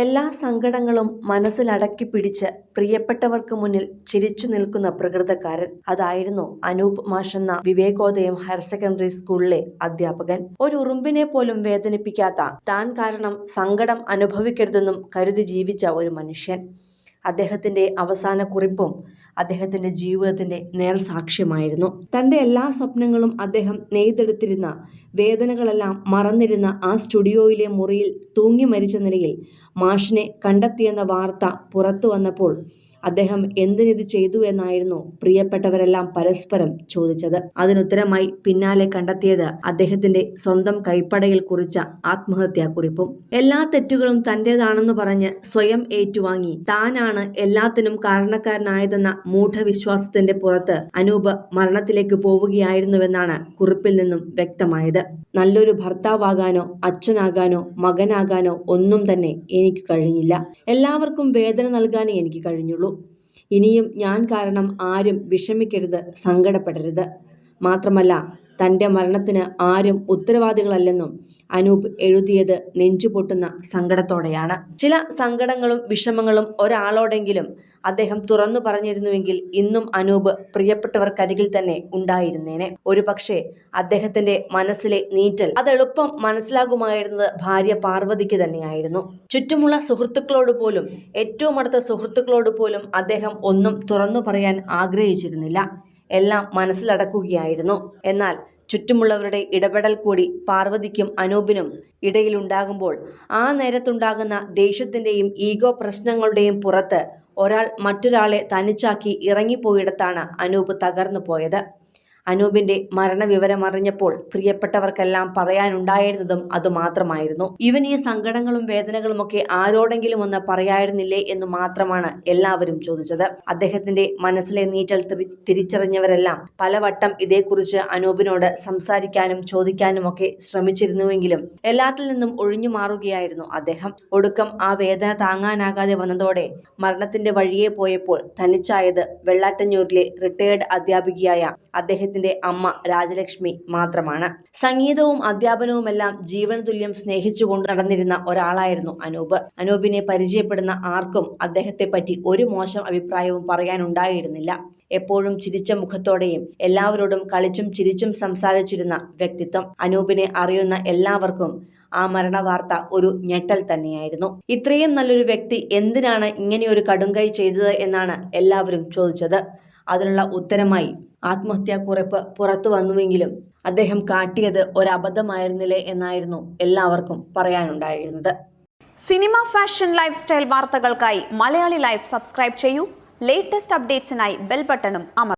എല്ലാ സങ്കടങ്ങളും മനസ്സിലടക്കി പിടിച്ച് പ്രിയപ്പെട്ടവർക്ക് മുന്നിൽ ചിരിച്ചു നിൽക്കുന്ന പ്രകൃതക്കാരൻ. അതായിരുന്നു അനൂപ് മാഷെന്ന വിവേകോദയം ഹയർ സെക്കൻഡറി സ്കൂളിലെ അധ്യാപകൻ. ഒരു ഉറുമ്പിനെ പോലും വേദനിപ്പിക്കാത്ത താൻ കാരണം സങ്കടം അനുഭവിക്കരുതെന്നും കരുതി ജീവിച്ച ഒരു മനുഷ്യൻ. അദ്ദേഹത്തിന്റെ അവസാന കുറിപ്പും അദ്ദേഹത്തിന്റെ ജീവിതത്തിന്റെ നേർസാക്ഷ്യമായിരുന്നു തന്റെ എല്ലാ സ്വപ്നങ്ങളും അദ്ദേഹം നെയ്തെടുത്തിരുന്ന വേദനകളെല്ലാം മറന്നിരുന്ന ആ സ്റ്റുഡിയോയിലെ മുറിയിൽ തൂങ്ങി മരിച്ച നിലയിൽ മാഷിനെ കണ്ടെത്തിയെന്ന വാർത്ത പുറത്തു വന്നപ്പോൾ അദ്ദേഹം എന്തിനിത് ചെയ്തു എന്നായിരുന്നു പ്രിയപ്പെട്ടവരെല്ലാം പരസ്പരം ചോദിച്ചത്. അതിനുത്തരമായി പിന്നാലെ കണ്ടെത്തിയത് അദ്ദേഹത്തിന്റെ സ്വന്തം കൈപ്പടയിൽ കുറിച്ച ആത്മഹത്യാ കുറിപ്പും എല്ലാ തെറ്റുകളും തന്റേതാണെന്ന് പറഞ്ഞ് സ്വയം ഏറ്റുവാങ്ങി താനാണ് എല്ലാത്തിനും കാരണക്കാരനായതെന്ന മൂഢവിശ്വാസത്തിന്റെ പുറത്ത് അനൂപ് മരണത്തിലേക്ക് പോവുകയായിരുന്നുവെന്നാണ് കുറിപ്പിൽ നിന്നും വ്യക്തമായത്. നല്ലൊരു ഭർത്താവാകാനോ അച്ഛനാകാനോ മകനാകാനോ ഒന്നും തന്നെ എനിക്ക് കഴിഞ്ഞില്ല. എല്ലാവർക്കും വേദന നൽകാനേ എനിക്ക് കഴിഞ്ഞുള്ളൂ. ഇനിയും ഞാൻ കാരണം ആരും വിഷമിക്കരുത് സങ്കടപ്പെടരുത്. മാത്രമല്ല തന്റെ മരണത്തിന് ആരും ഉത്തരവാദികളല്ലെന്നും അനൂപ് എഴുതിയത് നെഞ്ചുപൊട്ടുന്ന സങ്കടത്തോടെയാണ്. ചില സങ്കടങ്ങളും വിഷമങ്ങളും ഒരാളോടെങ്കിലും അദ്ദേഹം തുറന്നു പറഞ്ഞിരുന്നുവെങ്കിൽ ഇന്നും അനൂപ് പ്രിയപ്പെട്ടവർക്കരികിൽ തന്നെ ഉണ്ടായിരുന്നേനെ. ഒരു പക്ഷേ അദ്ദേഹത്തിന്റെ മനസ്സിലെ നീറ്റൽ അത് എളുപ്പം മനസ്സിലാകുമായിരുന്നത് ഭാര്യ പാർവതിക്ക് തന്നെയായിരുന്നു. ചുറ്റുമുള്ള സുഹൃത്തുക്കളോട് പോലും ഏറ്റവും അടുത്ത സുഹൃത്തുക്കളോട് പോലും അദ്ദേഹം ഒന്നും തുറന്നു പറയാൻ ആഗ്രഹിച്ചിരുന്നില്ല. എല്ലാം മനസ്സിലടക്കുകയായിരുന്നു. എന്നാൽ ചുറ്റുമുള്ളവരുടെ ഇടപെടൽ കൂടി പാർവതിക്കും അനൂപിനും ഇടയിലുണ്ടാകുമ്പോൾ ആ നേരത്തുണ്ടാകുന്ന ദേഷ്യത്തിന്റെയും ഈഗോ പ്രശ്നങ്ങളുടെയും പുറത്ത് ഒരാൾ മറ്റൊരാളെ തനിച്ചാക്കി ഇറങ്ങിപ്പോയിടത്താണ് അനൂപ് തകർന്നു പോയത് അനൂപിന്റെ മരണവിവരം അറിഞ്ഞപ്പോൾ പ്രിയപ്പെട്ടവർക്കെല്ലാം പറയാനുണ്ടായിരുന്നതും അതുമാത്രമായിരുന്നു. ഇവൻ ഈ സങ്കടങ്ങളും വേദനകളും ഒക്കെ ആരോടെങ്കിലും ഒന്ന് പറയായിരുന്നില്ലേ എന്ന് മാത്രമാണ് എല്ലാവരും ചോദിച്ചത്. അദ്ദേഹത്തിന്റെ മനസ്സിലെ നീറ്റൽ തിരി തിരിച്ചറിഞ്ഞവരെല്ലാം പലവട്ടം ഇതേക്കുറിച്ച് അനൂപിനോട് സംസാരിക്കാനും ചോദിക്കാനും ഒക്കെ ശ്രമിച്ചിരുന്നുവെങ്കിലും എല്ലാത്തിൽ നിന്നും ഒഴിഞ്ഞു മാറുകയായിരുന്നു അദ്ദേഹം. ഒടുക്കം ആ വേദന താങ്ങാനാകാതെ വന്നതോടെ മരണത്തിന്റെ വഴിയെ പോയപ്പോൾ തനിച്ചായത് വെള്ളാറ്റഞ്ഞൂരിലെ റിട്ടയേർഡ് അധ്യാപികയായ അദ്ദേഹത്തിന്റെ അമ്മ രാജലക്ഷ്മി മാത്രമാണ്. സംഗീതവും അധ്യാപനവുമെല്ലാം ജീവൻ തുല്യം സ്നേഹിച്ചുകൊണ്ട് നടന്നിരുന്ന ഒരാളായിരുന്നു അനൂപ്. അനൂപിനെ പരിചയപ്പെടുന്ന ആർക്കും അദ്ദേഹത്തെ പറ്റി ഒരു മോശം അഭിപ്രായവും പറയാനുണ്ടായിരുന്നില്ല. എപ്പോഴും ചിരിച്ച മുഖത്തോടെയും എല്ലാവരോടും കളിച്ചും ചിരിച്ചും സംസാരിച്ചിരുന്ന വ്യക്തിത്വം അനൂപിനെ അറിയുന്ന എല്ലാവർക്കും ആ മരണ വാർത്ത ഒരു ഞെട്ടൽ തന്നെയായിരുന്നു. ഇത്രയും നല്ലൊരു വ്യക്തി എന്തിനാണ് ഇങ്ങനെയൊരു കടുങ്കൈ ചെയ്തത് എന്നാണ് എല്ലാവരും ചോദിച്ചത്. അതിനുള്ള ഉത്തരമായി ആത്മഹത്യാ കുറിപ്പ് പുറത്തു വന്നുവെങ്കിലും അദ്ദേഹം കാട്ടിയത് ഒരബദ്ധമായിരുന്നില്ലേ എന്നായിരുന്നു എല്ലാവർക്കും പറയാനുണ്ടായിരുന്നത്. സിനിമ ഫാഷൻ ലൈഫ് സ്റ്റൈൽ വാർത്തകൾക്കായി മലയാളി ലൈഫ് സബ്സ്ക്രൈബ് ചെയ്യൂ. ലേറ്റസ്റ്റ് അപ്ഡേറ്റ്സിനായി ബെൽ ബട്ടണും അമർ